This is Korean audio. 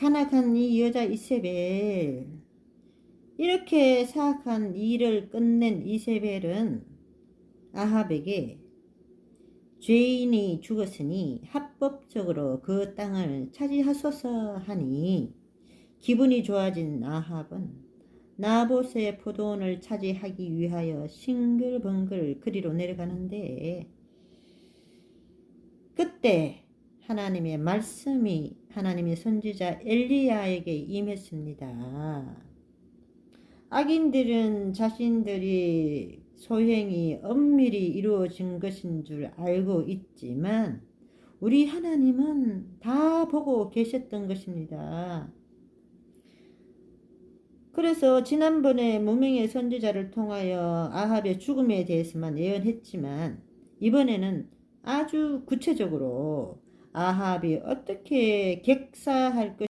간악한 이 여자 이세벨. 이렇게 사악한 일을 끝낸 이세벨은 아합에게 죄인이 죽었으니 합법적으로 그 땅을 차지하소서 하니 기분이 좋아진 아합은 나봇의 포도원을 차지하기 위하여 싱글벙글 그리로 내려가는데 그때 하나님의 말씀이 하나님의 선지자 엘리야에게 임했습니다. 악인들은 자신들이 소행이 엄밀히 이루어진 것인 줄 알고 있지만 우리 하나님은 다 보고 계셨던 것입니다. 그래서 지난번에 무명의 선지자를 통하여 아합의 죽음에 대해서만 예언했지만 이번에는 아주 구체적으로 아합이 어떻게 객사할 것